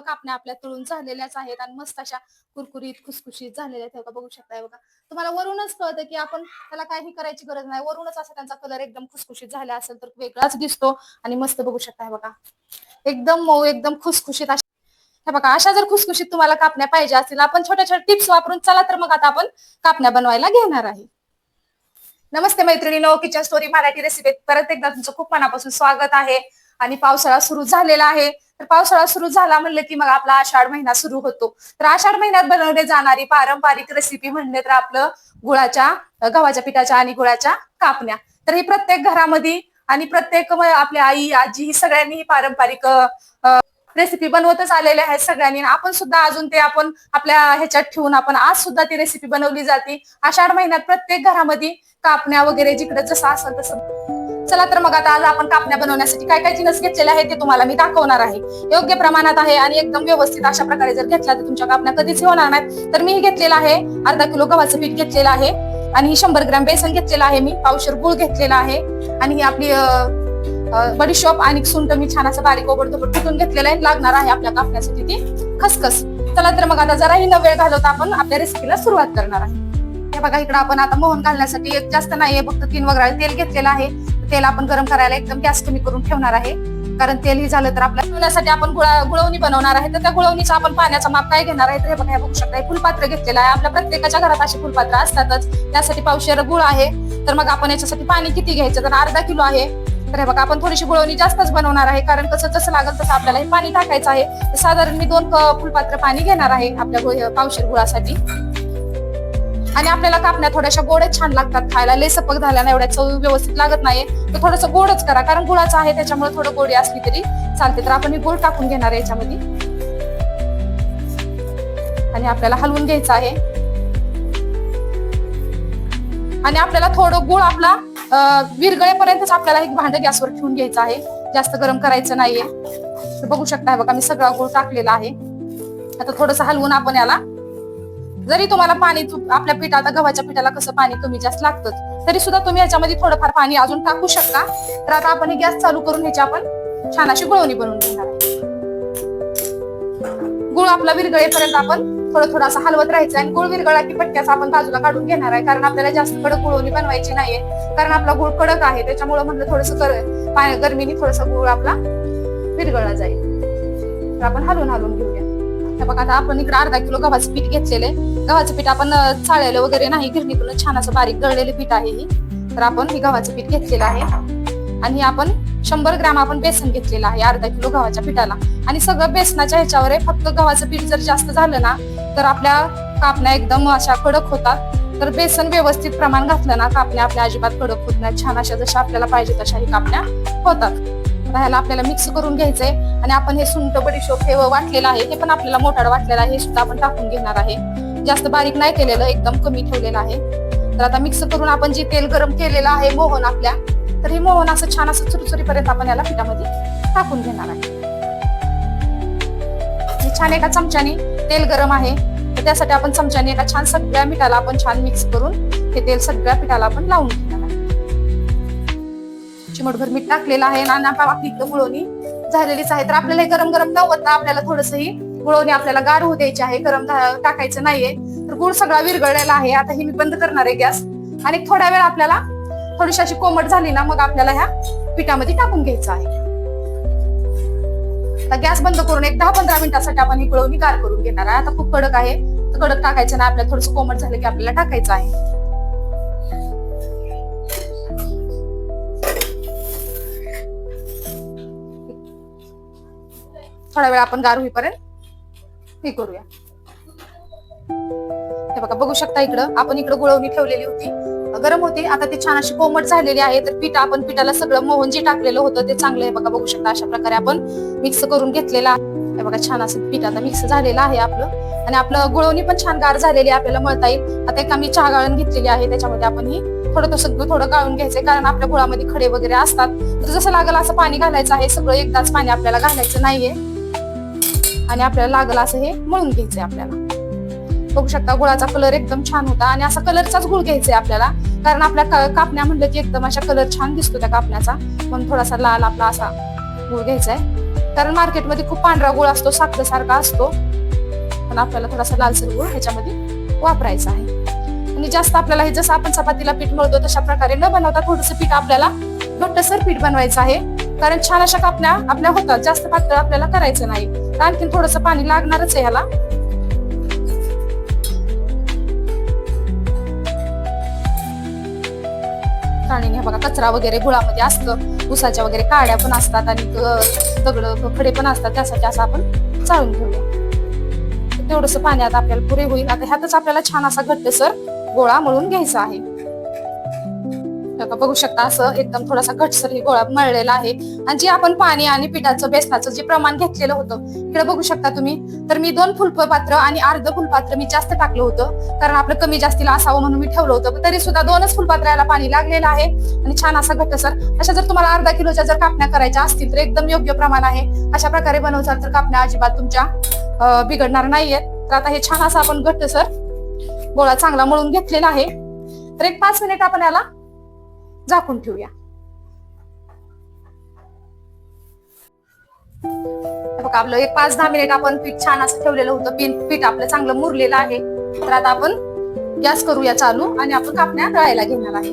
कापण्या आपल्या तळून झालेल्याच आहेत आणि मस्त अशा कुरकुरीत खुसखुशीत झालेल्या आहेत. बघू शकताय बघा. तुम्हाला वरूनच कळतं की आपण त्याला काही करायची गरज नाही. वरूनच असा त्यांचा कलर एकदम खुसखुशीत झाला असेल तर वेगळाच दिसतो आणि मस्त बघू शकताय बघा. एकदम मऊ एकदम खुसखुशीत अशा. हे बघा अशा जर खुसखुशीत तुम्हाला कापण्या पाहिजे असतील आपण छोट्या छोट्या टिप्स वापरून चला तर मग आता आपण कापण्या बनवायला घेणार आहे. नमस्ते मैत्रिणी किचन स्टोरी मराठी रेसिपीत परत एकदा तुमचं खूप मनापासून स्वागत आहे. आणि पावसाळा सुरू झालेला आहे. तर पावसाळा सुरू झाला म्हणलं की मग आपला आषाढ महिना सुरू होतो. तर आषाढ महिन्यात बनवली जाणारी पारंपरिक रेसिपी म्हणले तर आपलं गुळाच्या गव्हाच्या पिठाच्या आणि गुळाच्या कापण्या. तर ही प्रत्येक घरामध्ये आणि प्रत्येक आपली आई आजी ही सगळ्यांनी ही पारंपरिक रेसिपी बनवतच आलेल्या आहेत सगळ्यांनी. आपण सुद्धा अजून ते आपण आपल्या ह्याच्यात ठेवून आपण आज सुद्धा ती रेसिपी बनवली जाते. आषाढ महिन्यात प्रत्येक घरामध्ये कापण्या वगैरे जिकडे जसं असेल तसं चला तर मग आता आज आपण कापण्या बनवण्यासाठी काय काय जिनस घेतलेले आहे ते तुम्हाला मी दाखवणार आहे. योग्य प्रमाणात आहे आणि एकदम व्यवस्थित अशा प्रकारे जर घेतला तर तुमच्या कापण्या कधीच होणार नाहीत. तर मी घेतलेला घेतलेलं आहे अर्धा किलो गव्हाचं पीठ घेतलेलं आहे आणि ही शंभर ग्रॅम बेसन घेतलेलं आहे मी पावशर गुळ घेतलेला आहे आणि ही आपली बडीशॉप आणि सुंट मी छान असं बारीक ओबडधोबड कुठून घेतलेलं आहे. लागणार आहे आपल्या कापण्यासाठी ती खसखस. चला तर मग आता जराही न वेळ घालवता आपण आपल्या रेसिपीला सुरुवात करणार आहे. हे बघा इकडे आपण आता मोहन घालण्यासाठी एक जास्त नाहीये फक्त तीन वगैरे तेल घेतलेलं आहे. तेल आपण गरम करायला एकदम गॅस कमी करून ठेवणार आहे. कारण तेल ही झालं तर आपल्या ठेवण्यासाठी आपण गुळा गुळवणी बनवणार आहे. तर त्या गुळवणीचा आपण पाण्याचा माप काय घेणार आहे? तर हे बघा बघू शकता फुलपात्र घेतलेलं आहे. आपल्या प्रत्येकाच्या घरात अशी फुलपात्र असतातच. त्यासाठी पावशेर गुळ आहे. तर मग आपण याच्यासाठी पाणी किती घ्यायचं? तर अर्धा किलो आहे. तर हे बघा आपण थोडीशी गुळवणी जास्तच बनवणार आहे. कारण कसं जसं लागेल तसं आपल्याला हे पाणी टाकायचं आहे. साधारण मी दोन फुलपात्र पाणी घेणार आहे आपल्या पावशेर गुळासाठी. आणि आपल्याला कापण्या थोड्याशा गोडच छान लागतात खायला. लय सपक झाल्या ना एवढ्या चव व्यवस्थित लागत नाही तर थोडंसं गोडच करा कारण गुळाचं आहे त्याच्यामुळे थोडं गोडी असली तरी चालते. तर आपण ही गोड टाकून घेणार आहे याच्यामध्ये. आणि आपल्याला हलवून घ्यायचं आहे. आणि आपल्याला थोडं गुळ आपला विरगळेपर्यंतच आपल्याला एक भांड गॅसवर ठेवून घ्यायचं आहे. जास्त गरम करायचं नाहीये. बघू शकता बघा मी सगळा गुळ टाकलेला आहे. आता थोडस हलवून आपण याला जरी तुम्हाला पाणी आपल्या पिठा आता गव्हाच्या पिठाला कसं पाणी कमी जास्त लागतं तरी सुद्धा तुम्ही याच्यामध्ये थोडंफार पाणी अजून टाकू शकता. तर आता आपण हे गॅस चालू करून ह्याची आपण छान अशी गुळवणी बनवून घेणार गुळ आपला विरगळेपर्यंत आपण थोडं थोडं असं हलवत राहायचं आणि गुळ विरगळा की पटक्याचा आपण बाजूला काढून घेणार आहे कारण आपल्याला जास्त कडक गुळवणी बनवायची नाहीये कारण आपला गुळ कडक आहे त्याच्यामुळे म्हटलं थोडस गरमीने थोडस गुळ आपला विरगळला जाईल. तर आपण हलवून हलवून घेऊ. हे बघा आता आपण इकडे अर्धा किलो गव्हाचं पीठ घेतलेले गव्हाचं पीठ आपण चाळलेलं वगैरे नाही गिरणीतून छान असं बारीक गळलेलं पीठ आहे ही. तर आपण हे गव्हाचं पीठ घेतलेलं आहे. आणि आपण शंभर ग्रॅम आपण बेसन घेतलेलं आहे अर्धा किलो गव्हाच्या पिठाला. आणि सगळं बेसनाच्या ह्याच्यावर आहे. फक्त गव्हाचं पीठ जर जास्त झालं ना तर आपल्या कापण्या एकदम अशा कडक होतात. तर बेसन व्यवस्थित प्रमाण घातलं ना कापण्या आपल्या अजिबात कडक होत नाही. छान अशा जशा आपल्याला पाहिजे तशा ही कापण्या होतात. आता ह्याला आपल्याला मिक्स करून घ्यायचंय. आणि आपण हे सुंट बडीशोप हे वाटलेलं आहे हे पण आपल्याला मोठाड वाटलेलं आहे हे सुद्धा आपण टाकून घेणार आहे. जास्त बारीक नाही केलेलं एकदम कमी ठेवलेलं आहे. तर आता मिक्स करून आपण जे तेल गरम केलेलं आहे मोहन आपल्या तर हे मोहन असं छान असं चुरचुरीपर्यंत आपण याला पिठामध्ये टाकून घेणार आहे. छान एका चमच्याने तेल गरम आहे. तर त्यासाठी आपण चमच्याने एका छान सगळ्या मिठाला आपण छान मिक्स करून हे तेल सगळ्या पिठाला आपण लावून घेऊ चिमटभर मीठ टाकलेलं आहे. आणि आता आपली गुळवणी झालेलीच आहे. तर आपल्याला गरम गरम न होता आपल्याला थोडंसंही गुळवणी आपल्याला गार होऊ द्यायची आहे. गरम टाकायचं नाहीये. तर गुळ सगळा विरघळलेला आहे. आता हे मी बंद करणार आहे गॅस. आणि थोड्या वेळ आपल्याला थोडीशी अशी कोमट झाली ना मग आपल्याला ह्या पिठामध्ये टाकून घ्यायचं आहे. आता गॅस बंद करून एक दहा पंधरा मिनिटासाठी आपण ही गुळवणी गार करून घेणार आहे. आता खूप कडक आहे. तर कडक टाकायचं ना आपल्याला थोडस कोमट झालं की आपल्याला टाकायचं आहे. थोडा वेळ आपण गार होईपर्यंत हे करूया. हे बघा बघू शकता इकडं आपण इकडं गुळवणी ठेवलेली होती. गरम होती आता ती छान अशी कोमट झालेली आहे तर पीठ आपण पिठाला सगळं मोहन जे टाकलेलं होतं ते चांगलं आहे. बघा बघू शकता अशा प्रकारे आपण मिक्स करून घेतलेलं आहे. बघा छान असं पीठ आता मिक्स झालेलं आहे आपलं. आणि आपलं गुळवणी पण छान गार झालेली आहे आपल्याला मळता येईल. आता एक आम्ही चहा गाळण घेतलेली आहे त्याच्यामध्ये आपण ही थोडं तो सगळं थोडं गाळून घ्यायचंय कारण आपल्या गुळामध्ये खडे वगैरे असतात. तर जसं लागेल असं पाणी घालायचं आहे सगळं एकदाच पाणी आपल्याला घालायचं नाहीये. आणि आपल्याला लागलं असं हे मळून घ्यायचंय आपल्याला. बघू शकता गुळाचा कलर एकदम छान होता आणि असा कलरचाच गुळ घ्यायचाय आपल्याला. कारण आपल्या का- कापण्या म्हणलं की एकदम अशा कलर छान दिसतो त्या कापण्याचा. म्हणून थोडासा लाल आपला असा गुळ घ्यायचा आहे कारण मार्केटमध्ये खूप पांढरा गुळ असतो साखरेसारखा असतो. पण आपल्याला थोडासा लालसर गुळ ह्याच्यामध्ये वापरायचा आहे. आणि जास्त आपल्याला हे जसं आपण चपातीला पीठ मळतो तशा प्रकारे न बनवता थोडंसं पीठ आपल्याला घट्टसर पीठ बनवायचं आहे. कारण छान अशा कापण्या आपल्या होतात. जास्त पातळ आपल्याला करायचं नाही. आणखीन थोडंसं पाणी लागणारच आहे ह्याला. आणि बघा कचरा वगैरे गुळामध्ये असतं. उसाच्या वगैरे काड्या पण असतात आणि दगड खडे पण असतात. त्यासाठी असं आपण चाळून घेऊया. तेवढस आता आपल्याला पुरे होईल. आता ह्यातच आपल्याला छान असा घट्टसर गोळा मळून घ्यायचा आहे. बघा, बघू शकता. असं एकदम थोडासा घटसर हे गोळा मळलेला आहे. आणि जे आपण पाणी आणि पिठाचं बेसनाचं जे प्रमाण घेतलेलं होतं इकडे बघू शकता तुम्ही. तर मी दोन फुलपात्र आणि अर्ध फुलपात्र मी जास्त टाकलं होतं. कारण आपलं कमी जास्तीला असावं म्हणून मी ठेवलं होतं. तरी सुद्धा दोनच फुलपात्राला पाणी लागलेलं आहे. आणि छान असा घटसर. अशा जर तुम्हाला अर्धा किलोच्या जर कापण्या करायच्या असतील तर एकदम योग्य प्रमाण आहे. अशा प्रकारे बनवचाल तर कापण्या अजिबात तुमच्या बिघडणार नाहीयेत. तर आता हे छान असा आपण घट्टसर गोळा चांगला मळून घेतलेला आहे. तर एक पाच मिनिट आपण याला झाकून ठेवूया. बघा आपलं एक पाच दहा मिनिट आपण पीठ छान असं ठेवलेलं होतं. पीठ पीठ आपलं चांगलं मुरलेलं आहे. तर आता आपण गॅस करूया चालू आणि आपण कापण्या तळायला घेणार आहे.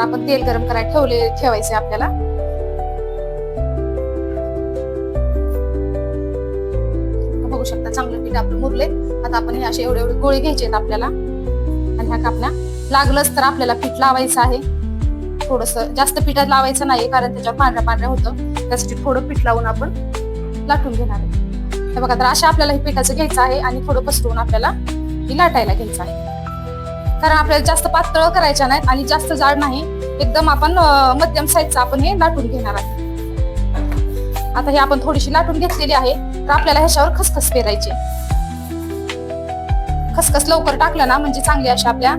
आपण तेल गरम करायला ठेवले ठेवायचे आपल्याला. बघू शकता चांगलं पीठ आपलं मुरले आता आपण हे असे एवढे एवढे गोळे घ्यायचे आहेत आपल्याला. आणि ह्या कापण्या लागलंच तर आपल्याला पीठ लावायचं आहे. थोडस जास्त पिठात लावायचं नाही कारण त्याच्यावर पांढऱ्या पांढऱ्या होतं. त्यासाठी थोडं पीठ लावून आपण लाटून घेणार आहे. हे बघा तर अशा आपल्याला हे पिठाचं घ्यायचं आहे आणि थोडं पसरवून आपल्याला ही लाटायला घ्यायचं आहे. कारण आपल्याला जास्त पातळ करायच्या नाहीत आणि जास्त जाड नाही एकदम आपण मध्यम साईजचं आपण हे लाटून घेणार आहे. आता हे आपण थोडीशी लाटून घेतलेली आहे तर आपल्याला ह्याच्यावर खसखस पेरायची खसखस लवकर टाकलं ना म्हणजे चांगली अशी आपल्या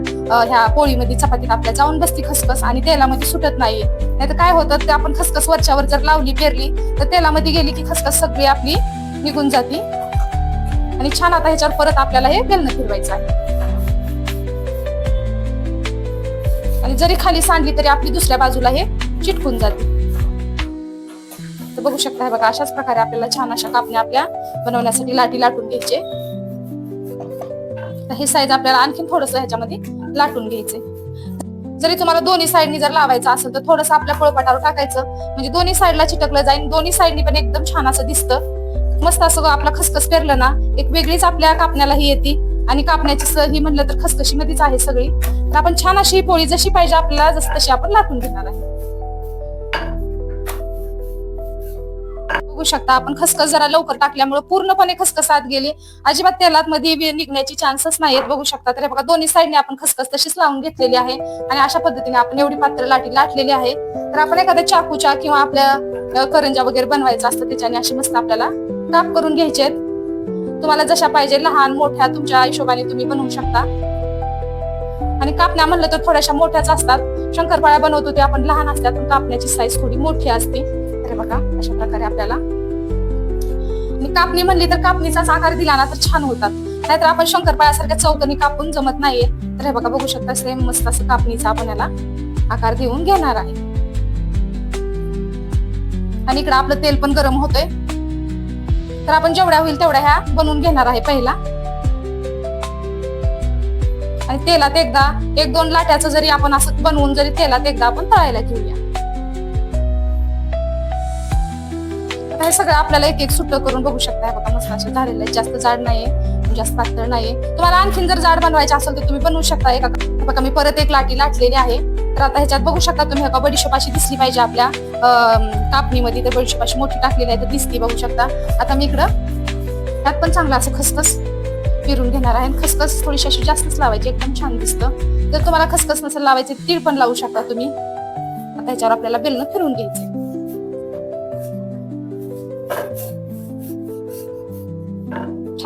ह्या पोळीमध्ये चपातीत आपल्या जाऊन बसती खसखस आणि तेलामध्ये सुटत नाहीये. नाही तर काय होतं ते आपण खसखस वरच्यावर जर लावली पेरली तर तेलामध्ये गेली की खसखस सगळी आपली निघून जाती. आणि छान आता ह्याच्यावर परत आपल्याला हे बेलणं फिरवायचं आहे. आणि जरी खाली सांडली तरी आपली दुसऱ्या बाजूला हे चिटकून जाते. तर बघू शकता बघा अशाच प्रकारे आपल्याला छान अशा कापण्या आपल्या बनवण्यासाठी लाटी लाटून घ्यायचे. तर हे साईज आपल्याला आणखीन थोडस ह्याच्यामध्ये लाटून घ्यायचे जरी तुम्हाला दोन्ही साईडनी जर लावायचं असेल तर थोडंसं आपल्या पोळपाटावर टाकायचं. म्हणजे दोन्ही साईडला चिटकलं जाईल दोन्ही साईडनी पण एकदम छान असं दिसतं. मस्त असं आपला खसखस पेरलं ना एक वेगळीच आपल्या कापण्याला ही येते. आणि कापण्याची स- ही म्हणलं तर खसखशी मध्येच आहे सगळी. तर आपण छान अशी ही पोळी जशी पाहिजे आपल्याला जशी तशी आपण लाटून घेणार आहे. बघू शकता. आपण खसखस जरा लवकर टाकल्यामुळे पूर्णपणे खसखस आत गेली. अजिबात तेलात मध्ये बी निघण्याची चान्सेस नाहीत बघू शकता. तर हे बघा दोन्ही साईडने आपण खसखस तशीच लावून घेतलेली आहे. आणि अशा पद्धतीने आपण एवढी पात्र लाटी लाटलेली आहे. तर आपण एखाद्या चाकूच्या किंवा आपल्या करंजा वगैरे बनवायचं असतं त्याच्याने अशी मस्त आपल्याला काप करून घ्यायचे तुम्हाला जशा पाहिजे लहान मोठ्या तुमच्या हिशोबाने तुम्ही बनवू शकता. आणि कापण्या म्हणलं तर थोड्याशा मोठ्याच असतात. शंकरपाळ्या बनवतो ते आपण लहान असतात पण कापण्याची साईज थोडी मोठी असते. तर बघा अशा प्रकारे आपल्याला. कापणी म्हणली तर कापणीचाच आकार दिला ना तर छान होतात. नाहीतर आपण शंकरपाळ्यासारख्या चौकनी कापून जमत नाहीये. तर हे बघा बघू शकता सेम मस्त असं कापणीचा आपण याला आकार देऊन घेणार आहे. आणि इकडे आपलं तेल पण गरम होतोय. तर आपण जेवढ्या होईल तेवढ्या ह्या बनवून घेणार आहे पहिला. आणि तेलात एकदा एक दोन लाट्याचं जरी आपण असं बनवून जरी तेलात एकदा आपण तळायला घेऊया. शकता हे सगळं आपल्याला एक एक सुट्ट करून बघू शकता. बघा मस्त असं झालेलं आहे. जास्त जाड नाहीये जास्त पातळ नाहीये. तुम्हाला आणखीन जर जाड बनवायचे असेल तर तुम्ही बनवू शकता. एका बघा मी परत एक लाटी लाटलेली आहे. तर आता ह्याच्यात बघू शकता तुम्ही एका बडीशोप अशी दिसली पाहिजे आपल्या. कापणीमध्ये तर बडीशोप अशी मोठी टाकलेली आहे तर दिसती बघू शकता. आता मी इकडं त्यात पण चांगलं असं खसखस फिरून घेणार आहे. आणि खसखस थोडीशी अशी जास्तच लावायची एकदम छान दिसतं. जर तुम्हाला खसखस नसेल लावायचे तीळ पण लावू शकता तुम्ही. आता ह्याच्यावर आपल्याला बेलनं फिरून घ्यायचं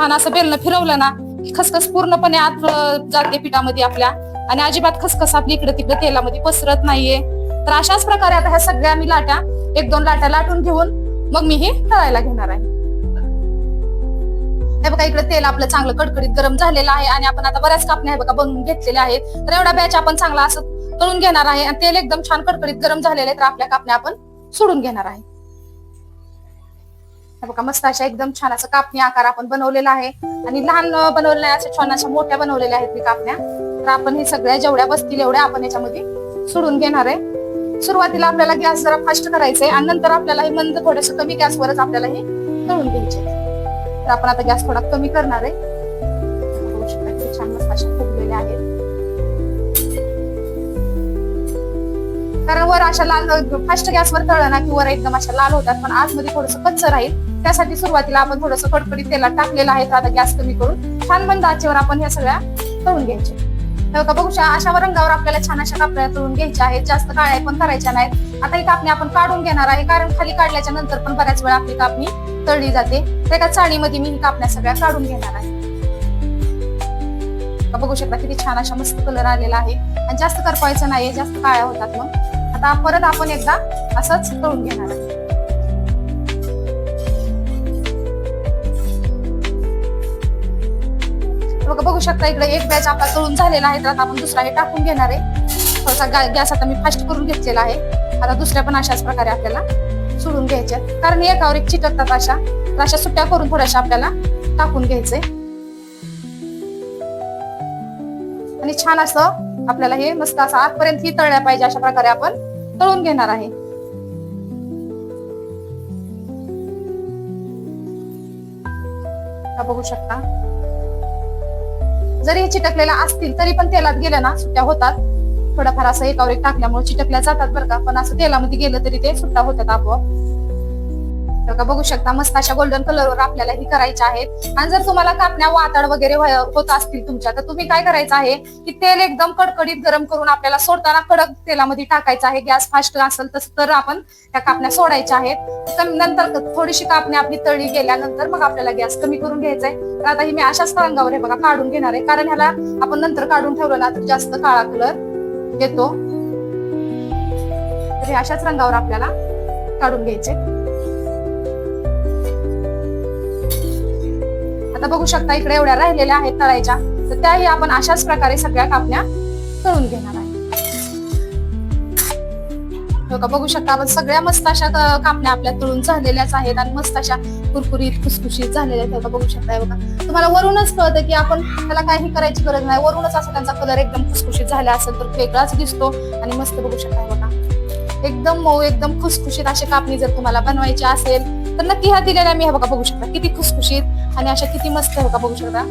छान असं बेलनं फिरवलं ना खसखस पूर्णपणे आत जाते पिठामध्ये आपल्या. आणि अजिबात खसखस आपली इकडे तिकडे तेलामध्ये पसरत नाहीये. तर अशाच प्रकारे आता ह्या सगळ्या मी लाट्या एक दोन लाट्या लाटून घेऊन मग मी हे तळायला घेणार आहे. हे बघा इकडे तेल आपलं चांगलं कडकडीत गरम झालेलं आहे आणि आपण आता बऱ्याच कापण्या हे बघा बनवून घेतलेल्या आहेत. तर एवढा बॅच आपण चांगला असं तळून घेणार आहे आणि तेल एकदम छान कडकडीत गरम झालेलं आहे तर आपल्या कापण्या आपण सोडून घेणार आहे. बघा मस्त अशा एकदम छान असं कापणी आकार आपण बनवलेला आहे. आणि लहान अं, बनवलेल्या नाही अशा छान अशा मोठ्या बनवलेल्या आहेत मी कापण्या. तर आपण हे सगळ्या जेवढ्या बसतील एवढ्या आपण याच्यामध्ये सोडून घेणार आहे. सुरुवातीला आपल्याला गॅस जरा फास्ट करायचंय आणि नंतर आपल्याला हे मंद थोडस कमी गॅसवरच आपल्याला हे तळून घ्यायचे तर आपण आता गॅस थोडा कमी करणार आहे. छान मस्त अशा फुगलेल्या आहेत. कारण वर अशा लाल फास्ट गॅसवर तळलं ना की वर एकदम अशा लाल होतात पण आतमध्ये थोडस कच्च राहील. त्यासाठी सुरुवातीला आपण थोडस कडकडीत तेलात टाकलेलं आहे तर आता गॅस कमी करून छान मंद आचेवर आपण ह्या सगळ्या तळून घ्यायच्या. हे बघू शकता अशा रंगावर आपल्याला छान अशा कापड्या तळून घ्यायच्या आहेत. जास्त काळ्या पण करायच्या नाहीत. आता ही कापणी आपण काढून घेणार आहे कारण खाली काढल्याच्या नंतर पण बऱ्याच वेळा आपली कापणी तळली जाते. त्या एका चाळणीमध्ये मी ही कापण्या सगळ्या काढून घेणार आहे. का बघू शकता किती छान अशा मस्त कलर आलेला आहे. आणि जास्त करपायचं नाहीये जास्त काळ्या होतात मग. आता परत आपण एकदा असंच तळून घेणार आहे. बघा बघू शकता इकडे एक बॅच आपला तळून झालेला आहे. तर आता आपण दुसरा हे टाकून घेणार आहे. थोडासा गॅस आता मी फास्ट करून घेतलेला आहे. आता दुसऱ्या पण अशाच प्रकारे आपल्याला सोडून घ्यायच्या कारण हे एकावर एक चिटकतात अशा. तर अशा सुट्ट्या करून थोड्याशा आपल्याला टाकून घ्यायचे आणि छान असं आपल्याला हे मस्त असं आतपर्यंत ही तळल्या पाहिजे अशा प्रकारे आपण तळून घेणार आहे. बघू शकता. जरी हे चिटकलेल्या असतील तरी पण तेलात गेल्या ना सुट्ट्या होतात. थोडाफार असं एकावर एक टाकल्यामुळे चिटकल्या जातात बरं का. पण असं तेलामध्ये गेलं तरी ते सुट्टा होतात आपोआप. का बघू शकता. मस्त अशा गोल्डन कलरवर आपल्याला ही करायच्या आहेत आणि जर तुम्हाला कापण्या वाताड वगैरे होत असतील तुमच्या तर तुम्ही काय करायचं आहे की तेल एकदम कडकडीत गरम करून आपल्याला सोडताना कडक तेलामध्ये टाकायचं आहे. गॅस फास्ट असेल तस तर आपण त्या कापण्या सोडायच्या आहेत. तर नंतर थोडीशी कापणी आपली तळी गेल्यानंतर मग आपल्याला गॅस कमी करून घ्यायचा आहे तर आता ही मी अशाच रंगावर हे बघा काढून घेणार आहे. कारण ह्याला आपण नंतर काढून ठेवलं ना तर जास्त काळा कलर येतो. तर हे अशाच रंगावर आपल्याला काढून घ्यायचे आता बघू शकता इकडे एवढ्या राहिलेल्या आहेत तळायच्या तर त्याही आपण अशाच प्रकारे सगळ्या कापण्या तळून घेणार आहे. हो का? बघू शकता आपण सगळ्या मस्त अशा कापण्या आपल्या तळून झालेल्याच आहेत आणि मस्त अशा कुरकुरीत खुसखुशीत झालेल्या आहेत. हो का? बघू शकता बघा. तुम्हाला वरूनच कळतं की आपण त्याला काही करायची गरज नाही. वरूनच असं त्यांचा कलर एकदम खुसखुशीत झाला असेल तर वेगळाच दिसतो आणि मस्त बघू शकता बघा. एकदम मऊ एकदम खुसखुशीत अशी कापणी जर तुम्हाला बनवायची असेल तर नक्की ह्या दिलेल्या मी हे बघा बघू शकता किती खुसखुशीत आणि अशा किती मस्त आहे का बघू शकता.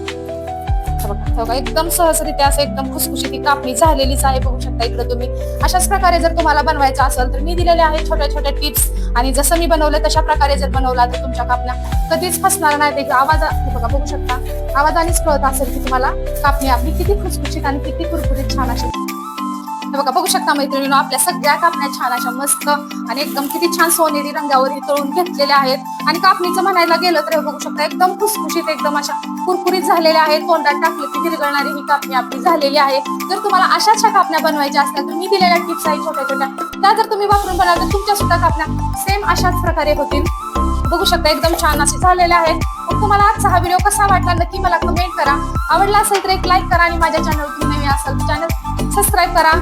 बघा बघा एकदम सहजरित्या असं एकदम खुसखुशी ती कापणी झालेलीच आहे बघू शकता इकडे तुम्ही. अशाच प्रकारे जर तुम्हाला बनवायचं असेल तर मी दिलेले आहे छोट्या छोट्या टिप्स आणि जसं मी बनवलं तशा प्रकारे जर बनवला तर तुमच्या कापण्या कधीच फसणार नाही ते आवाज बघा बघू शकता. आवाजानेच कळत असेल की तुम्हाला कापणी आपली किती खुसखुशीत आणि किती कुरकुरीत छान अशी हे बघा बघू शकता मैत्रिणीनं आपल्या सगळ्या कापण्या छान अशा मस्त आणि एकदम किती छान सोनेरी रंगावरही तळून घेतलेल्या आहेत. आणि कापणीचं म्हणायला गेलं तर हे बघू शकता एकदम खुसखुशीत एकदम अशा कुरकुरीत झालेल्या आहेत. तोंडात टाकले की विरगळणारी ही कापणी आपली झालेली आहे. जर तुम्हाला अशाच कापण्या बनवायच्या असतात तर मी दिलेल्या टिप्स आहेत छोट्या छोट्या त्या जर तुम्ही वापरून बनवल्या तर तुमच्या सुद्धा कापण्या सेम अशाच प्रकारे होतील. बघू शकता एकदम छान असे झालेले आहेत. मग तुम्हाला आजचा हा व्हिडिओ कसा वाटला नक्की मला कमेंट करा. आवडला असेल तर एक लाईक करा आणि माझ्या चॅनल तुम्ही नवीन असाल तर चॅनल सबस्क्राईब करा.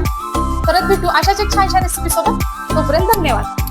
परत भेटू अशाच एक छानशा रेसिपी सोबत. तोपर्यंत धन्यवाद.